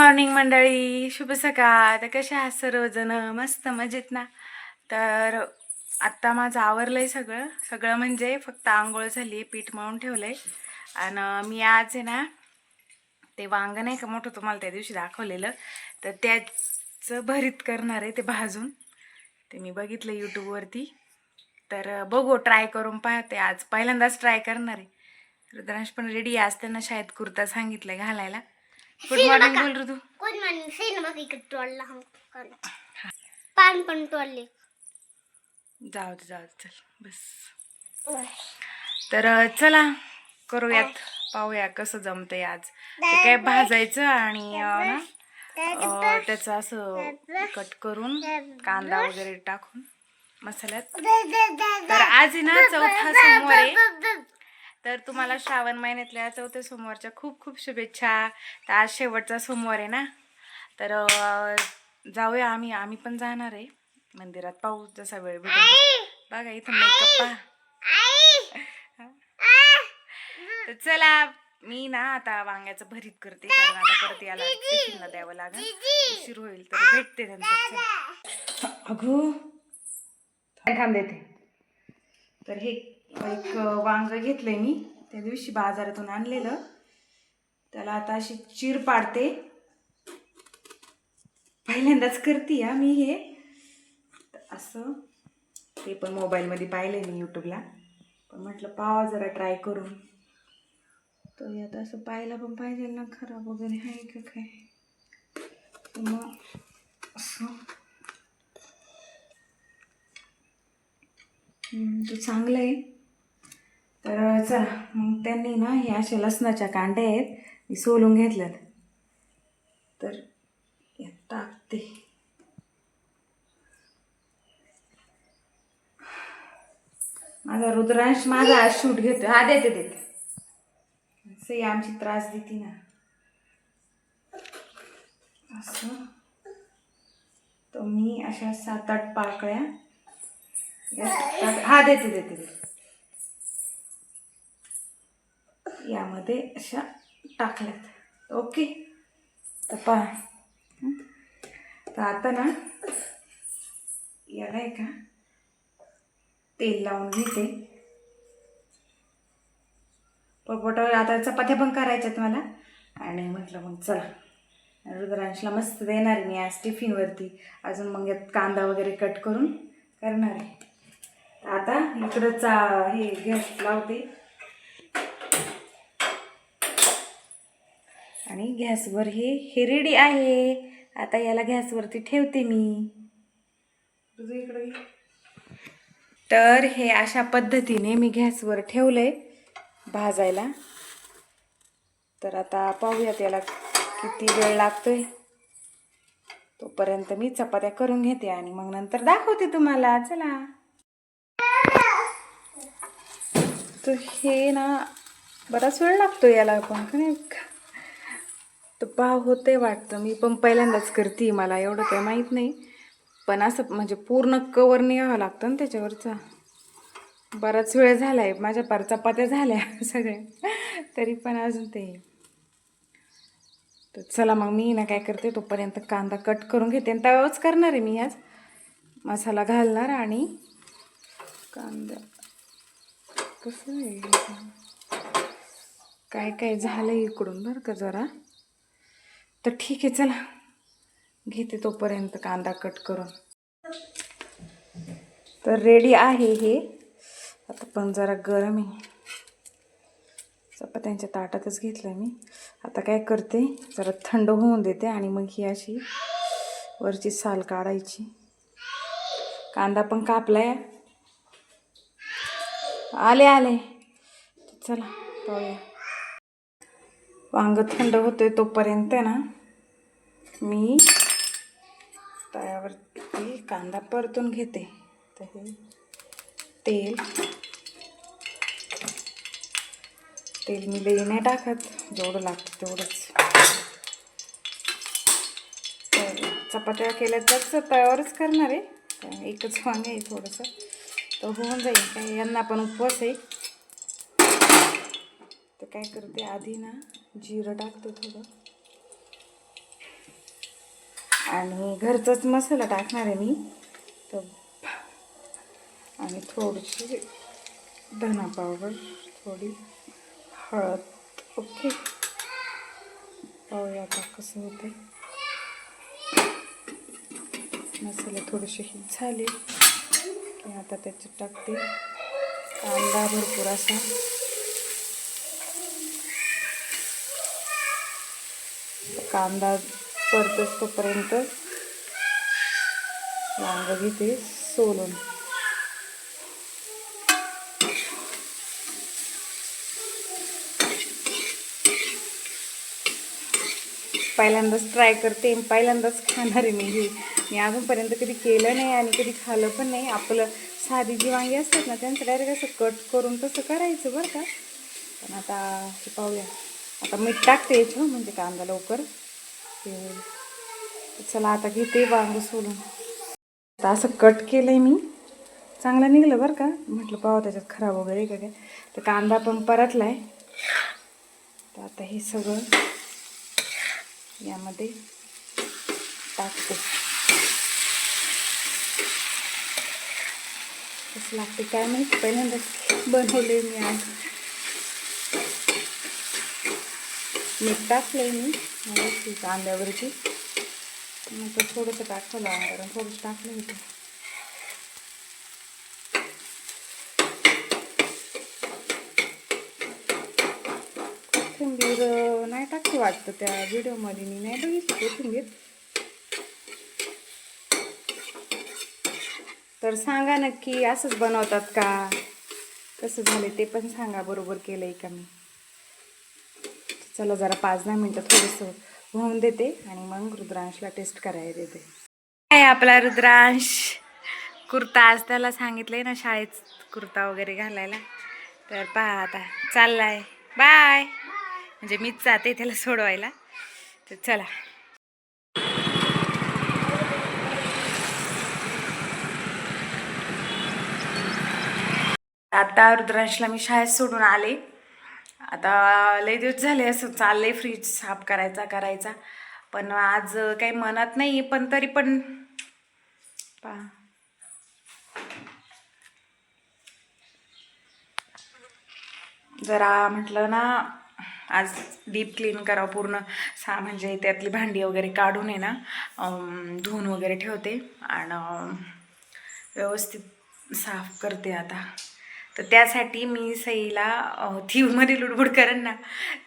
Morning मंडळी शुभ सकाळ. तर कशा आहात सर्वजण मस्त मजेत ना? तर आत्ता माझं आवरलं आहे सगळं. सगळं म्हणजे फक्त आंघोळ झाली आहे पीठ मळून आहे आणि मी आज आहे ना ते वांग नाही का मोठं तुम्हाला त्या दिवशी दाखवलेलं तर त्याचं भरीत करणार आहे ते भाजून. ते मी बघितलं यूट्यूबवरती तर बघू ट्राय करून पाहते. आज पहिल्यांदाच ट्राय करणार आहे. रुद्रांश पण रेडी आज त्यांना शाळेत कुर्ता सांगितलं घालायला. गुड मॉर्निंग बोल ऋतू. कोण म्हणे सेन मग इकडे टोळला हम पान पण टोळले जाऊ दे जाऊ दे चल बस. तर चला करूयात पाहूया कसं जमतंय आज. ते काय भाजायचं आणि ना अं, त्याचं असं कट करून कांदा वगैरे टाकून मसाल्यात. तर आज आहे ना चौथा सोमवार आहे. तर तुम्हाला श्रावण महिन्यातल्या चौथ्या सोमवारच्या खूप खूप शुभेच्छा. तर आज शेवटचा सोमवार आहे ना? तर जाऊया आम्ही. आम्ही पण जाणार आहे. मंदिरात पाहू जसा वेळ भेटेल बघा इथं मेकअप पहा. तर चला मी ना आता वांग्याचं भरीत करते. कारण आता परत याला टिफिनला द्यावं लागेल. उशीर होईल तर भेटते नंतर. अगो थांब देते. तर हे एक वांग घेतलं मी. त्या दिवशी बाजारातून आणलेलं. त्याला आता अशी चीर पाडते. पहिल्यांदाच करते हा मी हे. असं. ते पण मोबाईलमध्ये पाहिलं मी यूट्यूबला. पण म्हटलं पावा जरा ट्राय करून. तर यात असं पाहायला पण पाहिजे ना खराब वगैरे आहे का काय? मग असं. तो चांगलं आहे तर चला मग त्यांनी ना हे असे लसणाच्या कांड्या आहेत मी सोलून घेतल्यात तर टाकते. माझा रुद्रांश माझा आज शूट घेतो हा देते देते. सई आमची त्रास देते ना. असं. तर मी अशा सात आठ पाकळ्या हा देते देते देते. यामध्ये अशा टाकल्यात. ओके. तर पहा. तर आता ना याला आहे का तेल लावून घेते. पटपटावर आता चपात्या पण करायच्यात मला. आणि म्हटलं मग चला. रुद्रांशला मस्त देणार आहे मी आज टिफिनवरती. अजून मग यात कांदा वगैरे कट करून करणार आहे. आता इकडं चा हे गॅस लावते. आणि गॅसवर हे हे रेडी आहे. आता याला गॅसवरती ठेवते मी. तर हे अशा पद्धतीने मी गॅसवर ठेवलंय भाजायला. तर आता पाहूयात याला किती वेळ लागतोय. तोपर्यंत मी चपात्या करून घेते आणि मग नंतर दाखवते तुम्हाला. चला. तर हे ना बराच वेळ लागतो याला पण का तर पहा होते वाटतं. मी पण पहिल्यांदाच करते मला एवढं काही माहीत नाही. पण असं म्हणजे पूर्ण कवर निघावं लागतं ना त्याच्यावरचा. बराच वेळ झाला आहे माझ्या पार चपात्या झाल्या सगळ्या. तरी पण अजून ते. तर चला मग मी ना काय करते तोपर्यंत कांदा कट करून घेते. आणि तव्यावरच करणार आहे मी आज. मसाला घालणार आणि कांदा. कसं आहे काय काय झालं इकडून बरं का जरा? तर ठीक आहे चला. घेते तोपर्यंत कांदा कट करून. तर रेडी आहे हे. आता पण जरा गरम आहे. चपात्यांच्या ताटातच घेतलं मी. आता काय करते जरा थंड होऊन देते आणि मग ही अशी वरची साल काढायची. कांदा पण कापलाय. आले आले. चला पाहूया. वांग थंड होतोय तोपर्यंत ना. मी तव्यावरती कांदा परतून घेते. तर हे तेल. तेल मी लई नाही टाकत जेवढं लागतं तेवढंच. तर चपात्या केल्या तर तव्यावरच करणार आहे. एकच वांग आहे थोडंसं. तर होऊन जाईल काय यांना पण उपवास आहे. तर काय करते आधी ना जिरं टाकते थोडं. आणि घरचाच मसाला टाकणार आहे मी. तर आणि थोडीशी धना पावडर थोडी हळद. ओके. पाहूया आता कसं होते मसाले थोडेसे हिट झाले. की आता त्याच्यात टाकते. कांदा भरपूर असा. कांदा परतच तोपर्यंत वांग घेते सोलून. पहिल्यांदाच ट्राय करते पहिल्यांदाच खाणार आहे मी हे. मी अजूनपर्यंत कधी केलं नाही आणि कधी खाल्लं पण नाही. आपलं साधी जी वांगी असतात ना त्यांचं डायरेक्ट असं कट करून तसं करायचं बरं का. पण आता हे पाहूया. आता मीठ टाकते याच्यावर म्हणजे कांदा लवकर. ते. होईल. चला आता घेते वांग सोलून. आता असं कट केलं आहे मी. चांगलं निघलं बरं का. म्हटलं पाहू त्याच्यात खराब वगैरे का काय. तर कांदा पण परतला आहे तर आता हे सगळं यामध्ये टाकते. कसं लागते काय माहिती? पहिल्यांदा बनवले मी आज. मीठ टाकले मी. मगाशी कांद्यावरती नंतर थोडंसं टाकलं कारण थोडंसं टाकलं होतं कोथिंबीर नाही टाकते वाटतं त्या व्हिडिओमध्ये मी. नाही बघितली कोथिंबीर. तर सांगा नक्की असंच बनवतात का? कसं झाले ते पण सांगा बरोबर केलंय का मी? चला जरा पाच दहा मिनटं थोडंसं होऊन देते आणि मग रुद्रांशला टेस्ट करायला देते. काय आपला रुद्रांश. कुर्ता आज त्याला सांगितलंय ना शाळेत कुर्ता वगैरे घालायला. तर पहा आता चाललाय. बाय म्हणजे मीच जाते त्याला सोडवायला. तर चला. आता रुद्रांशला मी शाळेत सोडून आले. आता लय दिवस झाले असं चाललंय फ्रीज साफ करायचा करायचा. पण आज काही मनात नाही पण तरी पण पा जरा म्हटलं ना आज डीप क्लीन करावं पूर्ण. सा म्हणजे त्यातली भांडी वगैरे काढून आहे ना धुवून वगैरे ठेवते. आणि व्यवस्थित साफ करते आता. तर त्यासाठी मी सईला थीवमध्ये लुडबुड करेन ना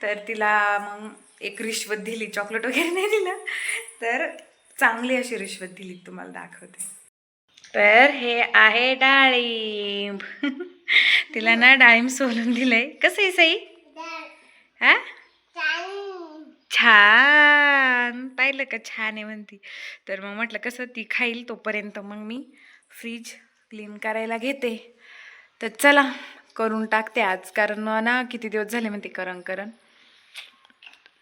तर तिला मग एक रिश्वत दिली चॉकलेट वगैरे नाही दिलं तर चांगली अशी रिश्वत दिली तुम्हाला दाखवते. तर हे आहे डाळिंब. तिला ना डाळिंब सोलून दिलंय. कसं आहे सई? हा? छान. पाहिलं का? छान आहे म्हणती. तर मग म्हटलं कसं ती खाईल तोपर्यंत मग मी फ्रीज क्लीन करायला घेते. तर चला करून टाकते आज. कारण ना किती दिवस झाले म्हणते करण करण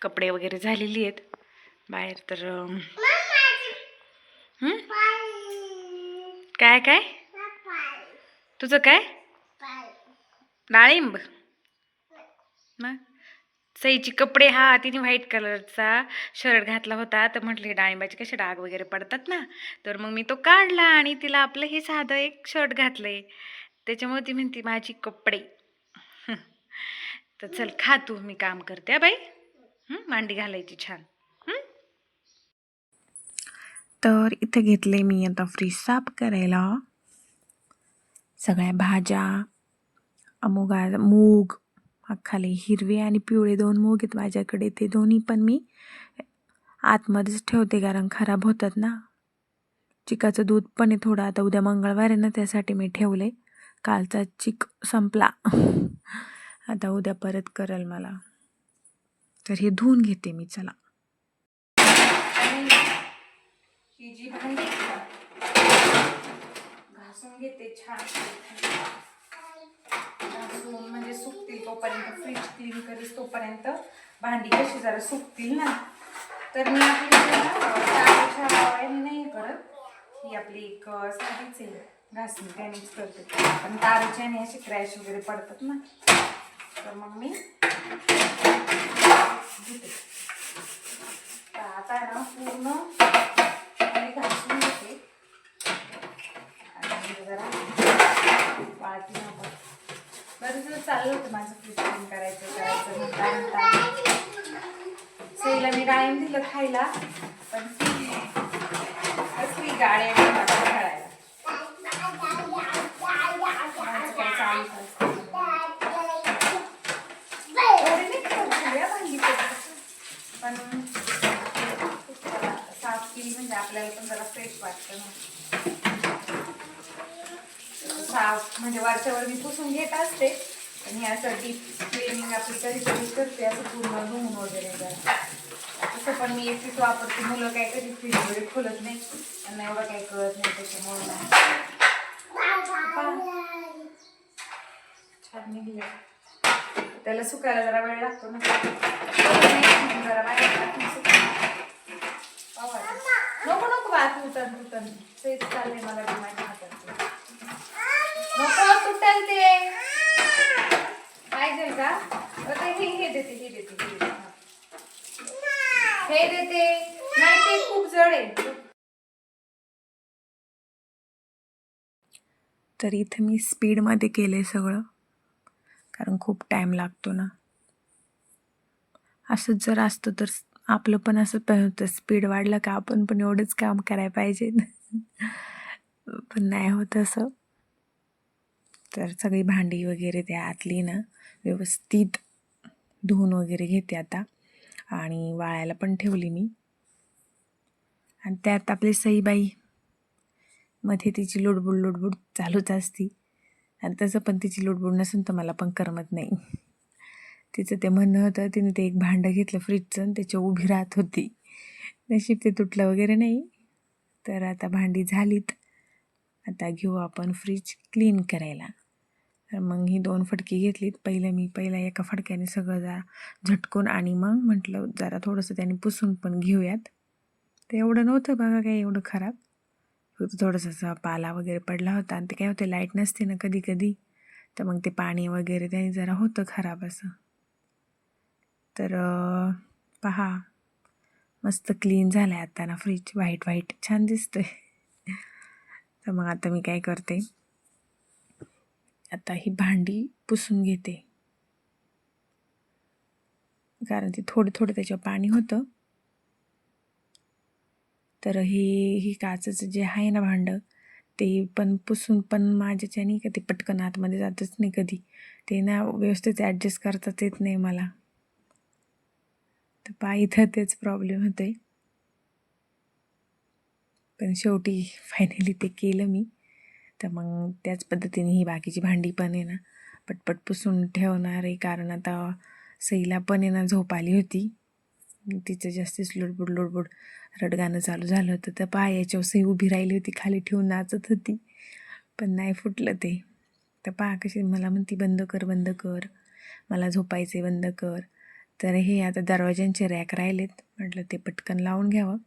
कपडे वगैरे झालेली आहेत. बाहेर तर काय काय? तुझं काय? डाळिंब. मग सईची कपडे हा तिने व्हाईट कलरचा शर्ट घातला होता. तर म्हटले डाळिंबाचे कसे डाग वगैरे पडतात ना? तर मग मी तो काढला आणि तिला आपलं हे साधं एक शर्ट घातलंय. त्याच्यामुळे ती म्हणते माझी कपडे. तर चल खा तू मी काम करते बाई. मांडी घालायची छान. तर इथं घेतले मी आता फ्रीज साफ करायला. सगळ्या भाज्या अमुगा मूग खाली हिरवे आणि पिवळे दोन मूग आहेत माझ्याकडे ते दोन्ही पण मी आतमध्येच ठेवते कारण खराब होतात ना. चिकाचं दूध पण आहे थोडं आता उद्या मंगळवार आहे ना त्यासाठी मी ठेवले कालचा चिक संपला. आता उद्या परत करल मला. तर हे धुवून घेते मी चला. ही जी भांडी घासून घेते छान. घासून म्हणजे सुकतील तोपर्यंत फ्रीज क्लीन करीस तोपर्यंत भांडी कशी जरा सुकतील ना. तर मी आपली नाही करत. ही आपली एक साधीच आहे. घासणी मिक्स करते पण तारेच्या आणि असे क्रॅश वगैरे पडतात ना. तर मग मी आता ना पूर्ण घासून घेते. जरा बरं जर चाललं होतं माझं फ्रिजिंग करायचं करायचं सईला मी डाळिंब दिलं खायला पण ती कसली गाड्या म्हणजे वरच्यावर मी पुसून घेत असते. आणि यासाठी असं डीप क्लिनिंग आपली कधी कधी करते असं पूर्ण धुवून वगैरे तसं पण मी एकटीच वापरते. मुलं काय कधी फ्रीज वगैरे खोलत नाही. त्यांना एवढं काही कळत नाही त्याच्यामुळे. छान निघले. त्याला सुकायला जरा वेळ लागतो ना. जरा बाहेर नको नको बा तू उतर उतर तेच चाललंय मला बी नको तुटल ते? पाहिजे का? अ, हे हे देते हे देते हे देते. नाही ते खूप जड आहे. तर इथे मी स्पीडमध्ये केलं आहे सगळं. कारण खूप टाईम लागतो ना. असंच जर असतं तर आपलं पण असं पण होतं स्पीड वाढलं का आपण पण एवढंच काम करायला पाहिजे. पण नाही होत असं. तर सगळी भांडी वगैरे त्या आतली ना व्यवस्थित धुवून वगैरे घेते आता. आणि वाळायला पण ठेवली मी. आणि त्यात आपली सईबाई मध्ये तिची लुडबुड लुडबुड चालूच असती. आणि तसं पण तिची लुडबुड नसून तर मला पण करमत नाही. तिचं ते म्हणणं होतं तिने ते एक भांडं घेतलं फ्रीजचं आणि त्याच्या उभी राहत होती. नशीब ते तुटलं वगैरे नाही. तर आता भांडी झालीत. आता घेऊ आपण फ्रीज क्लीन करायला. तर मग ही दोन फटकी घेतलीत. पहिलं मी पहिला एका फटक्याने सगळं जरा झटकून आणि मग म्हटलं जरा थोडंसं त्याने पुसून पण घेऊयात. ते एवढं नव्हतं बघा काही एवढं खराब. फक्त थोडंसं असा पाला वगैरे पडला होता आणि ते काय होते लाइट नसते ना कधी कधी तर मग ते पाणी वगैरे त्याने जरा होतं खराब असं. तर पहा मस्त क्लीन झालं आहे आता ना फ्रीज व्हाईट व्हाईट छान दिसतंय. तर मग आता मी काय करते? आता ही भांडी पुसून घेते. कारण ती थोडं थोडं त्याच्यावर पाणी होतं. तर हे ही काचेचं जे आहे ना भांडं ते पण पुसून पण माझ्याच्यानी का ते पटकन आतमध्ये जातच नाही कधी. ते ना व्यवस्थित ॲडजस्ट करताच येत नाही मला. तर पा इथं तेच प्रॉब्लेम होते पण शेवटी फायनली ते केलं मी. तर मग त्याच पद्धतीने ही बाकीची भांडी पण आहे ना पटपट पुसून ठेवणार आहे. कारण आता सईला पण आहे ना झोप आली होती. तिचं जास्तीच लुडबुड लुडबुड रडगाणं चालू झालं होतं. तर पायाच्या सई उभी राहिली होती खाली ठेवून नाचत होती. पण नाही फुटलं ते. तर पहा कशी मला म्हणती बंद कर बंद कर. मला झोपायचे बंद कर. तर हे आता दरवाज्यांचे रॅक राहिलेत. म्हटलं ते पटकन लावून घ्यावं.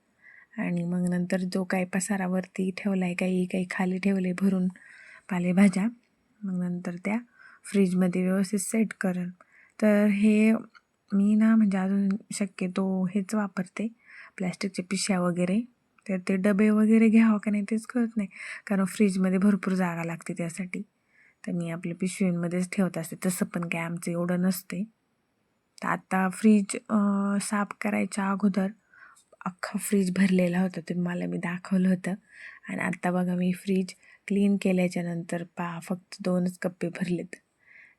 आणि मग नंतर जो काही पसारावरती ठेवला आहे काही काही खाली ठेवले भरून पालेभाज्या मग नंतर त्या फ्रीजमध्ये व्यवस्थित सेट करेल. तर हे मी ना म्हणजे अजून शक्यतो हेच वापरते प्लॅस्टिकच्या पिशव्या वगैरे. तर ते डबे वगैरे घ्यावं का नाही तेच कळत नाही कारण फ्रीजमध्ये भरपूर जागा लागते त्यासाठी. तर मी आपल्या पिशवींमध्येच ठेवत असते तसं पण काय आमचं एवढं नसते. तर आता फ्रीज साफ करायच्या अगोदर अख्खा फ्रीज भरलेला होता. ते मला मी दाखवलं होतं. आणि आत्ता बघा मी फ्रीज क्लीन केल्याच्यानंतर पहा फक्त दोनच कप्पे भरलेत.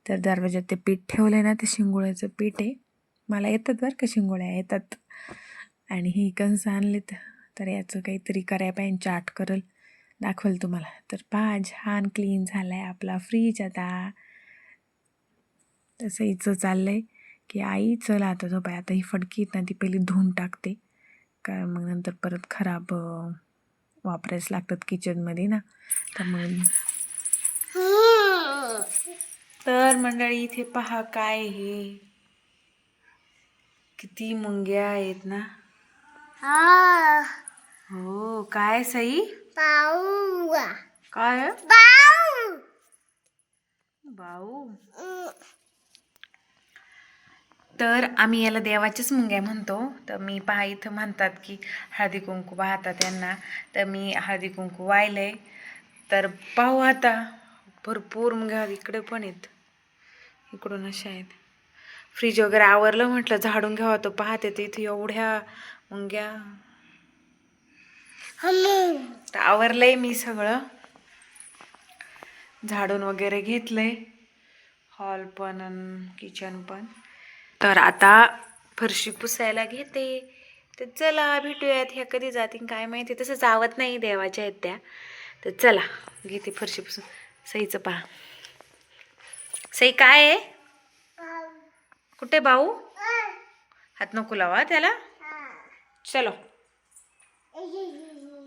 तर दरवाज्यात ते पीठ ठेवलं आहे ना ते शिंगोळ्याचं पीठ आहे. मला येतात बरं का शिंगोळ्या येतात. आणि ही कंस आणलेत. तर याचं काहीतरी करायला पाहिजे चाट करल. दाखवल तुम्हाला. तर पहा छान क्लीन झाला आहे आपला फ्रीज आता. तसं हिचं चाललं आहे की आई चला आता झोपाय. आता ही फडकी येत ना ती पहिली धुवून टाकते. कारण मग नंतर परत खराब वापरायच लागतात किचनमध्ये ना. तर मग तर मंडळी इथे पहा काय हे. किती मुंग्या आहेत ना. हा काय सई? काय? पाऊ भाऊ तर आम्ही याला देवाचीच मुंग्या म्हणतो. तर मी पहा इथं म्हणतात की हळदी कुंकू वाहतात त्यांना. तर मी हळदी कुंकू वाहिलंय. तर पाहू आता. भरपूर मुंग्या इकडे पण आहेत. इकडून अशा आहेत. फ्रीज वगैरे आवरलं म्हटलं झाडून घ्यावा तो पाहते. ते इथे एवढ्या मुंग्या. तर आवरलंय मी सगळं. झाडून वगैरे घेतलंय. हॉल पण किचन पण. तर आता फरशी पुसायला घेते. तर चला भेटूयात ह्या कधी जातील काय माहिती. तसं जावत नाही देवाच्या आहेत त्या तर चला घेते फरशी पुसून. सईचं पहा. सई काय आहे? कुठे भाऊ? हात नको लावा त्याला. चलो.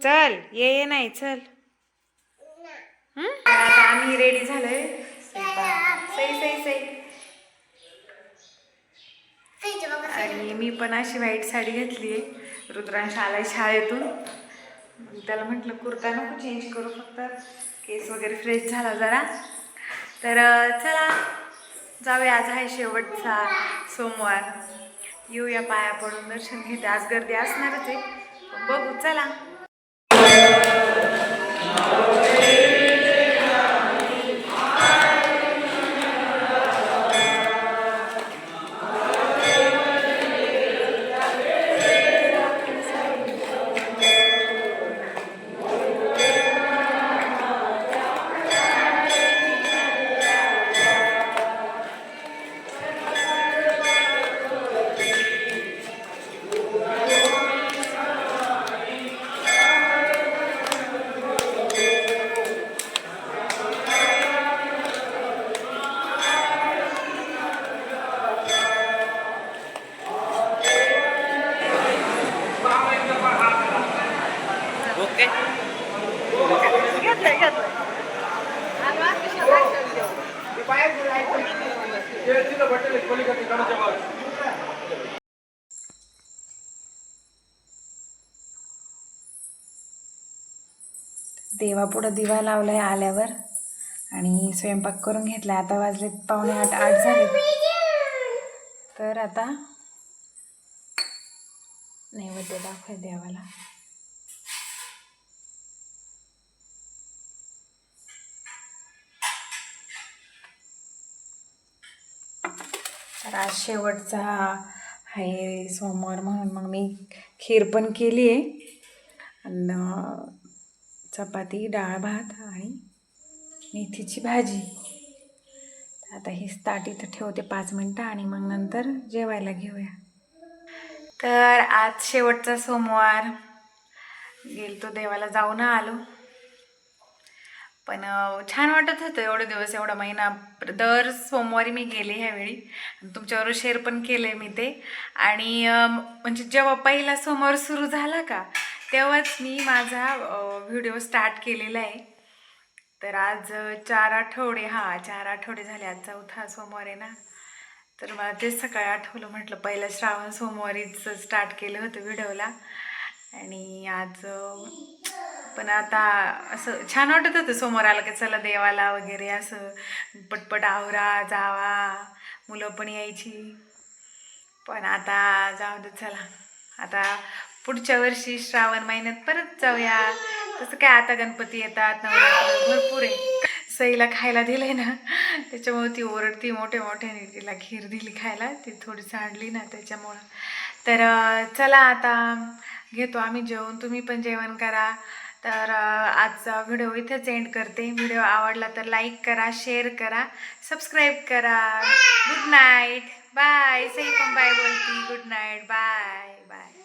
चल ये ये नाही चल. आता आम्ही रेडी झालोय. सई सई सई. आणि मी पण अशी व्हाईट साडी घेतली आहे रुद्रांश आलाय शाळेतून. त्याला म्हटलं कुर्ता नको चेंज करू फक्त केस वगैरे फ्रेश झाला जरा. तर चला जाऊया आज आहे शेवटचा सोमवार. येऊया पाया पडून दर्शन घेते. आज गर्दी असणारच आहे. बघू चला. देवापुढं दिवा लावलाय आल्यावर. आणि स्वयंपाक करून घेतला. आता वाजले पावणे आठ आठ झाले. तर आता नैवेद्य दाखवाय देवाला. तर आज शेवटचा आहे सोमवार म्हणून मग मी खीर पण केली आहे आणि चपाती डाळ भात आणि मेथीची भाजी. आता ही ताट इथं ठेवते पाच मिनटं आणि मग नंतर जेवायला घेऊया. तर आज शेवटचा सोमवार. गेलतो देवाला जाऊन आलो. पण छान वाटत होतं एवढे दिवस एवढा महिना. दर सोमवारी मी गेले ह्यावेळी. तुमच्यावर तुमच्याबरोबर शेअर पण केलं मी ते. आणि म्हणजे जेव्हा पहिला सोमवार सुरू झाला का तेव्हाच मी माझा व्हिडिओ स्टार्ट केलेला आहे. तर आज चार आठवडे हां चार आठवडे झाले आज चौथा सोमवार आहे ना. तर मला तेच सकाळी आठवलं म्हटलं पहिलं श्रावण सोमवारीच स्टार्ट केलं होतं व्हिडिओला आणि आज पण आता असं छान वाटत होतं समोर आलं की चला देवाला वगैरे असं पटपट आवरा जावा मुलं पण यायची. पण आता जाऊ दे चला. आता पुढच्या वर्षी श्रावण महिन्यात परत जाऊया. तसं काय आता गणपती येतात नवरात्र भरपूर आहे. सईला खायला दिलंय ना त्याच्यामुळे ती ओरडती मोठे मोठ्याने तिला खीर दिली खायला ती थोडी सांडली ना त्याच्यामुळं. तर चला आता घेतो आम्ही जेवण तुम्ही पण जेवण करा. तर आजचा व्हिडिओ इथेच एंड करते. व्हिडिओ आवडला तर लाईक करा शेअर करा सबस्क्राईब करा. गुड नाईट बाय सई पण बाय बोलती. Good night bye bye